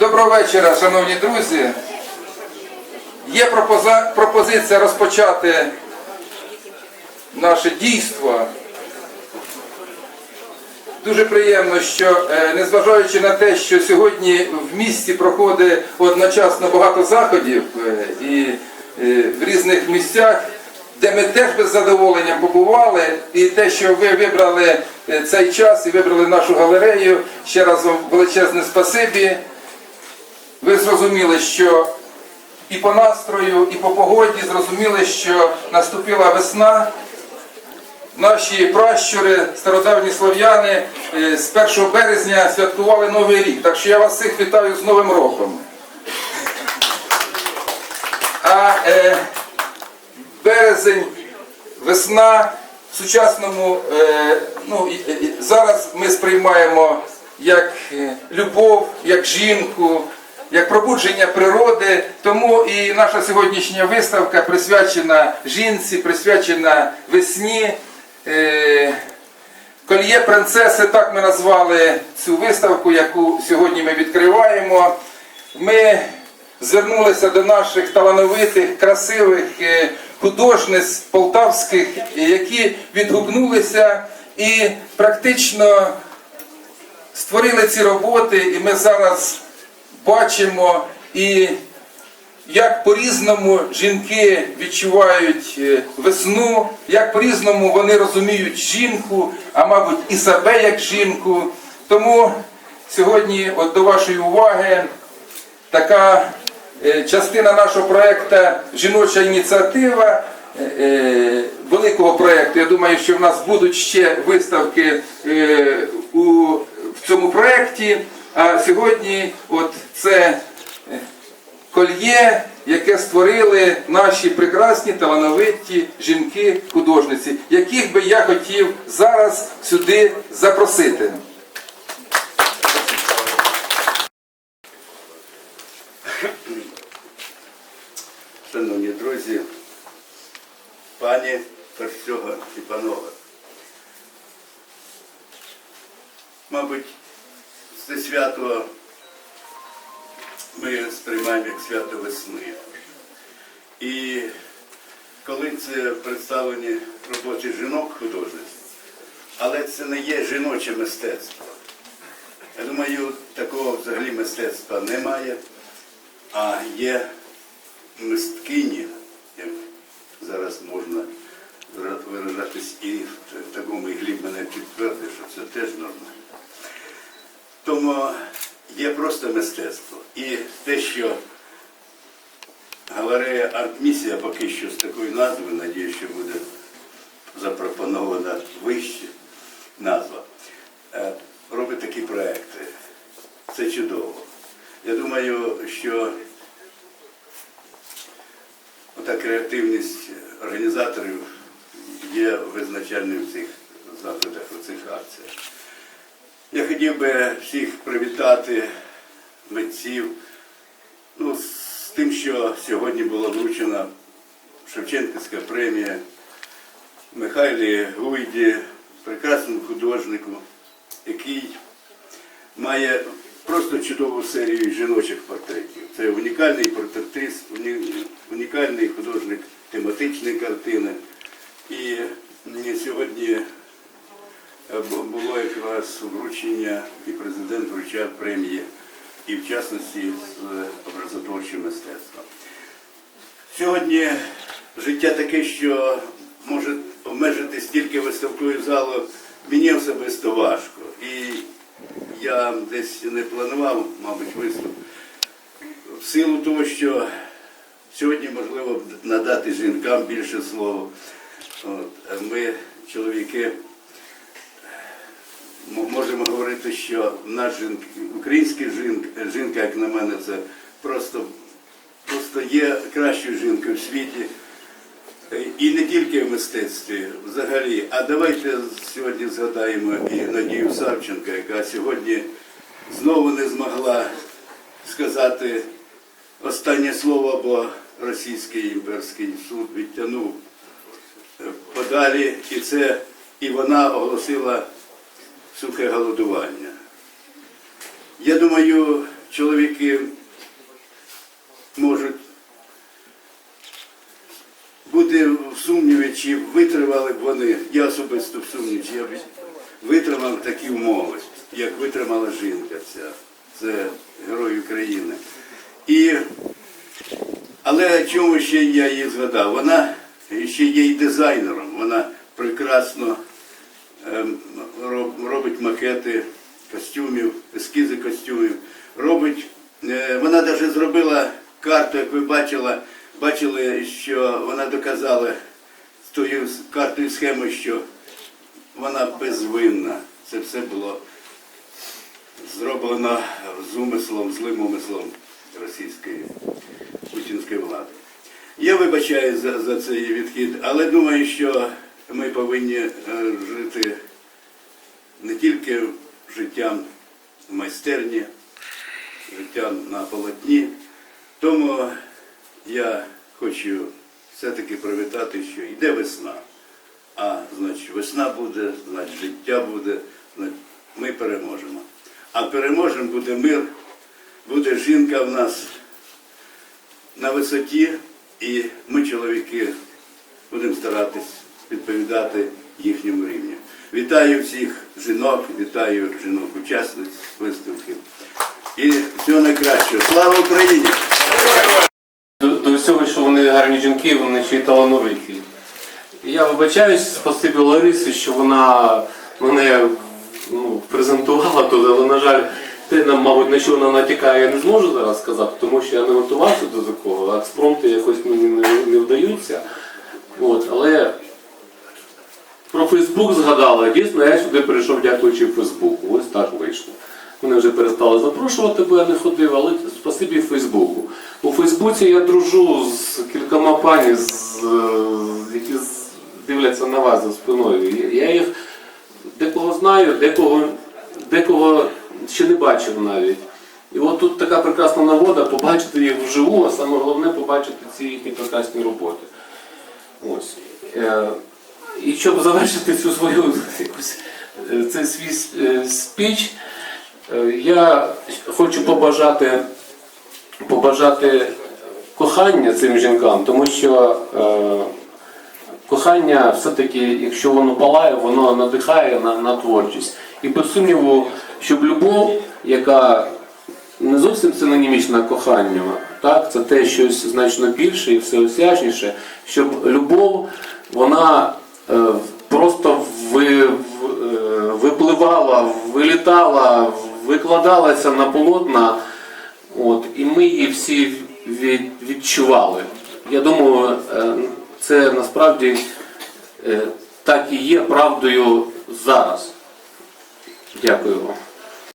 Доброго вечора, шановні друзі. Є пропозиція розпочати наше дійство. Дуже приємно, що е, незважаючи на те, що сьогодні в місті проходить одночасно багато заходів е, і е, в різних місцях, де ми теж без задоволення побували, і те, що ви вибрали цей час і вибрали нашу галерею, ще раз вам величезне спасибі. Ви зрозуміли, що і по настрою, і по погоді зрозуміли, що наступила весна. Наші пращури, стародавні слов'яни е, з 1 березня святкували Новий рік. Так що я вас всіх вітаю з Новим роком. А е, березень, весна в сучасному, е, ну, зараз ми сприймаємо як е, любов, як жінку, як пробудження природи. Тому і наша сьогоднішня виставка присвячена жінці, присвячена весні. Е, Кольє принцеси, так ми назвали цю виставку, яку сьогодні ми відкриваємо. Ми звернулися до наших талановитих, красивих е, художниць полтавських, які відгукнулися і практично створили ці роботи, і ми зараз бачимо і як по-різному жінки відчувають е, весну, як по-різному вони розуміють жінку, а мабуть і себе як жінку. Тому сьогодні, от до вашої уваги, така е, частина нашого проєкту Жіноча ініціатива е, великого проєкту. Я думаю, що в нас будуть ще виставки в цьому проєкті. А сьогодні, от це е, кольє, яке створили наші прекрасні талановиті жінки-художниці, яких би я хотів зараз сюди запросити. Шановні друзі, пані Персюга і панове. Мабуть, це свято ми сприймаємо як свято весни. І коли це представлені роботи жінок художниць, але це не є жіноче мистецтво. Я думаю, такого взагалі мистецтва немає, а є мисткині, як зараз можна виражатись, і в такому і Гліб мене підтвердив, що це теж нормально. Тому є просто мистецтво. І те, що галерея Артмісія поки що з такою назвою, надію, що буде запропонована вище назва, е, робить такі проекти. Це чудово. Я думаю, що Ота креативність організаторів є визначальним в цих заходах, у цих акціях. Я хотів би всіх привітати митців ну, з тим, що сьогодні була вручена Шевченківська премія Михайлі Гуйді, прекрасному художнику, який має просто чудову серію жіночих портретів. Це унікальний портретист, унікальний художник тематичної картини. І сьогодні було якраз вручення, і президент вручав премії, і в частності з образотворчого мистецтва. Сьогодні життя таке, що може обмежитись тільки виставкою залу, мені особисто важко. І я десь не планував, мабуть, виступ. В силу того, що сьогодні можливо надати жінкам більше слова. От, ми, чоловіки, можемо говорити, що наш жінк, українська жінка, жінка, як на мене, це просто, просто є кращою жінкою в світі. Е, І не тільки в мистецтві взагалі. А давайте сьогодні згадаємо і Надію Савченко, яка сьогодні знову не змогла сказати останнє слово, бо російський імперський суд відтягнув е, подалі, і це і вона оголосила сухе голодування. Я думаю, чоловіки можуть бути в сумніві, чи витримали б вони, я особисто в сумніві, чи я б витримав такі умови, як витримала жінка ця. Це герой України. І, але чому ще я її згадав? Вона ще є і дизайнером, вона прекрасно робить макети костюмів, ескізи костюмів. Робить, е, вона навіть зробила карту, як ви бачили, бачили, що вона доказала з тою картою схеми, що вона безвинна. Це все було зроблено з умислом, злим умислом російської путінської влади. Я вибачаю за, за цей відхід, але думаю, що ми повинні е, жити життям в майстерні, життям на полотні. Тому я хочу все-таки привітати, що йде весна. А значить, весна буде, значить, життя буде, значить, ми переможемо. А переможемо буде мир, буде жінка в нас на висоті, і ми, чоловіки, будемо старатись відповідати їхньому рівню. Вітаю всіх жінок, вітаю жінок-учасниць виставки. І всього найкращого. Слава Україні! До, до всього, що вони гарні жінки, вони ще й талановиті. Я вибачаюсь, спасибі Ларисі, що вона мене ну, презентувала тут, але, на жаль, те, нам, мабуть, на що вона натякає, я не зможу зараз сказати, тому що я не готувався до такого, а експромти якось мені не, не вдаються. От, але про Фейсбук згадала. Дійсно, я сюди прийшов дякуючи Фейсбуку. Ось так вийшло. Вони вже перестали запрошувати, бо я не ходив, але спасибі Фейсбуку. У Фейсбуці я дружу з кількома пані, з, е, які дивляться на вас за спиною. Я їх декого знаю, декого, декого ще не бачив навіть. І от тут така прекрасна нагода побачити їх вживу, а саме головне побачити ці їхні прекрасні роботи. Ось. І щоб завершити цю свою якусь, е, цей свій е, спіч, е, я хочу побажати, побажати кохання цим жінкам, тому що кохання все-таки, якщо воно палає, воно надихає на, на творчість. І без сумніву, щоб любов, яка не зовсім синонімічна коханню, так, це те щось значно більше і всеосяжніше, щоб любов, вона просто ви, е, випливала, вилітала, викладалася на полотна, от, і ми її всі від, відчували. Я думаю, е, це насправді е, так і є правдою зараз. Дякую вам.